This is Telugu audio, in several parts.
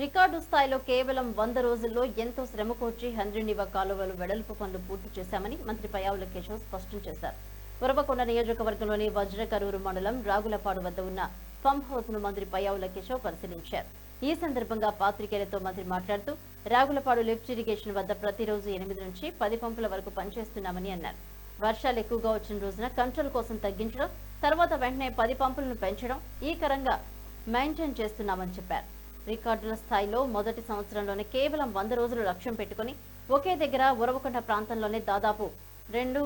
రికార్డు స్థాయిలో కేవలం వంద రోజుల్లో ఎంతో శ్రమ కోర్చి హంద్రినివ కాలువలు వెడల్పు పనులు పూర్తి చేశామని మంత్రి పయావుల కేశవ్ స్పష్టం చేశారు. ఉరవకొండ నియోజకవర్గంలోని వజ్రకరూరు మండలం రాగులపాడు వద్ద ఉన్న పంప్ హౌస్ను మంత్రి పయావుల కేశవ్ పరిశీలించారు. ఈ సందర్భంగా పాత్రికేయులతో మంత్రి మాట్లాడుతూ రాగులపాడు లిఫ్ట్ ఇరిగేషన్ వద్ద ప్రతిరోజు ఎనిమిది నుంచి పది పంపుల వరకు పనిచేస్తున్నామని అన్నారు. వర్షాలు ఎక్కువగా వచ్చిన రోజున కంట్రోల్ కోసం తగ్గించడం తర్వాత వెంటనే పది పంపులను పెంచడం ఈ కరంగా మెయింటైన్ చేస్తున్నామని చెప్పారు. రికార్డుల స్థాయిలో మొదటి సంవత్సరంలోనే కేవలం వంద రోజులు లక్ష్యం పెట్టుకుని ఒకే దగ్గర ఉరవకొండ ప్రాంతంలోనే దాదాపు రెండు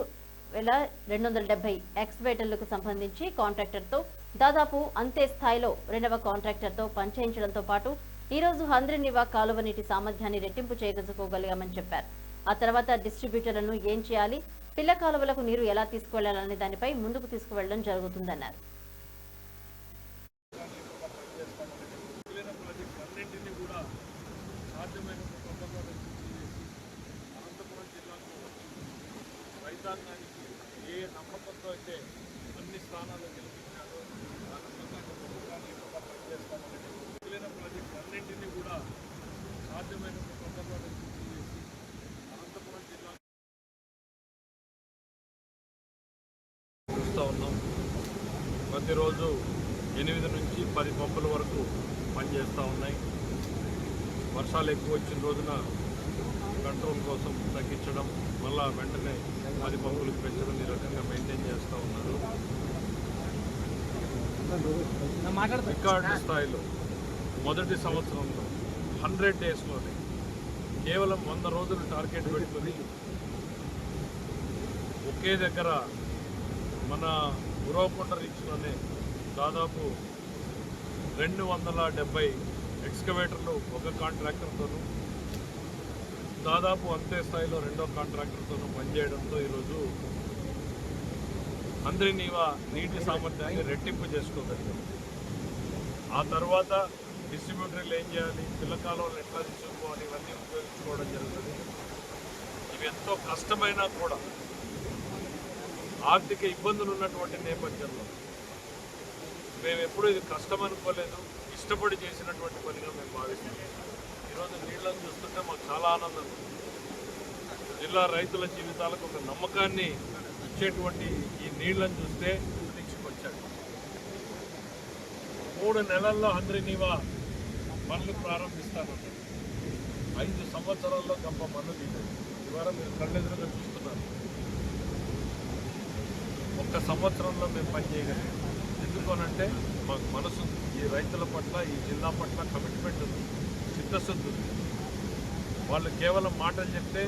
వేల రెండు వందల డెబ్బై ఎక్స్వేటర్లకు సంబంధించి కాంట్రాక్టర్తో దాదాపు అంతే స్థాయిలో రెండవ కాంట్రాక్టర్తో పనిచేయించడంతో పాటు ఈ రోజు హంద్రినివా కాలువ నీటి సామర్థ్యాన్ని రెట్టింపు చేయగలుచుకోగలిగామని చెప్పారు. ఆ తర్వాత డిస్ట్రిబ్యూటర్లను ఏం చేయాలి పిల్ల కాలువలకు నీరు ఎలా తీసుకువెళ్ళాలనే దానిపై ముందుకు తీసుకువెళ్ళడం జరుగుతుందన్నారు మిగిలిన ప్రాజెక్ట్స్ అన్నింటినీ కూడా సాధ్యమైనంత తొందరగా పూర్తి చేసి అనంతపురం జిల్లాకు రాజధానికి ఏ నమ్మకంతో అయితే అన్ని స్థానాలు గెలిపించారో ఆ పనిచేస్తామని మిగిలిన ప్రాజెక్ట్స్ అన్నింటినీ కూడా సాధ్యమైన తొందరగా పూర్తి చేసి అనంతపురం జిల్లా చూస్తూ ఉన్నాం. ప్రతిరోజు ఎనిమిది నుంచి పది పంపుల వరకు పనిచేస్తూ ఉన్నాయి. వర్షాలు ఎక్కువ వచ్చిన రోజున కంట్రోల్ కోసం తగ్గించడం మళ్ళా వెంటనే పది పంపులకు పెంచడం ఈ రకంగా మెయింటైన్ చేస్తూ ఉన్నారు. రికార్డు స్థాయిలో మొదటి సంవత్సరంలో హండ్రెడ్ డేస్లోనే కేవలం వంద రోజులు టార్గెట్ పెట్టుకుని ఒకే దగ్గర మన గురవకొండ రీచ్లోనే దాదాపు రెండు వందల డెబ్బై ఎక్స్కవేటర్లు ఒక కాంట్రాక్టర్తోనూ దాదాపు అంతే స్థాయిలో రెండో కాంట్రాక్టర్తోనూ పనిచేయడంతో ఈరోజు అందరినీవా నీటి సామర్థ్యాన్ని రెట్టింపు చేసుకోగలిగాం ఆ తర్వాత డిస్ట్రిబ్యూటర్లు ఏం చేయాలి? పిల్లకాలంలో ఎట్లా తీసుకోవాలి ఇవన్నీ ఉపయోగించుకోవడం జరుగుతుంది. ఇవి ఎంతో కష్టమైనా కూడా ఆర్థిక ఇబ్బందులు ఉన్నటువంటి నేపథ్యంలో మేము ఎప్పుడూ ఇది కష్టం అనుకోలేదు. ఇష్టపడి చేసినటువంటి పనిగా మేము భావిస్తున్నాం. ఈరోజు నీళ్ళని చూస్తుంటే చాలా ఆనందం జిల్లా రైతుల జీవితాలకు ఒక నమ్మకాన్ని ఇచ్చేటువంటి ఈ నీళ్ళని చూస్తే తీసుకొచ్చాడు మూడు నెలల్లో హంద్రినీవా పనులు ప్రారంభిస్తాను ఐదు సంవత్సరాల్లో గొప్ప పనులు తీశారు ఇవాళ మీరు కళ్ళెదురుగా చూస్తున్నారు. ఒక్క సంవత్సరంలో మేము పని చేయగలిగాం. ఎందుకోనంటే మాకు మనసు ఈ రైతుల పట్ల ఈ జిల్లా పట్ల కమిట్మెంట్ ఉంది. చిత్తశుద్ధి ఉంది. వాళ్ళు కేవలం మాటలు చెప్తే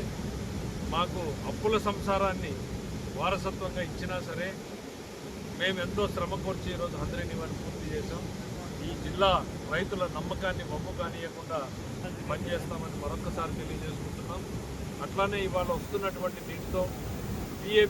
మాకు అప్పుల సంసారాన్ని వారసత్వంగా ఇచ్చినా సరే మేము ఎంతో శ్రమ కూర్చి ఈరోజు అందరినీ వారిని పూర్తి చేసాం ఈ జిల్లా రైతుల నమ్మకాన్ని మమ్ము కానియకుండా పనిచేస్తామని మరొకసారి తెలియజేసుకుంటున్నాం. అట్లానే ఇవాళ వస్తున్నటువంటి నీటితో పిఏ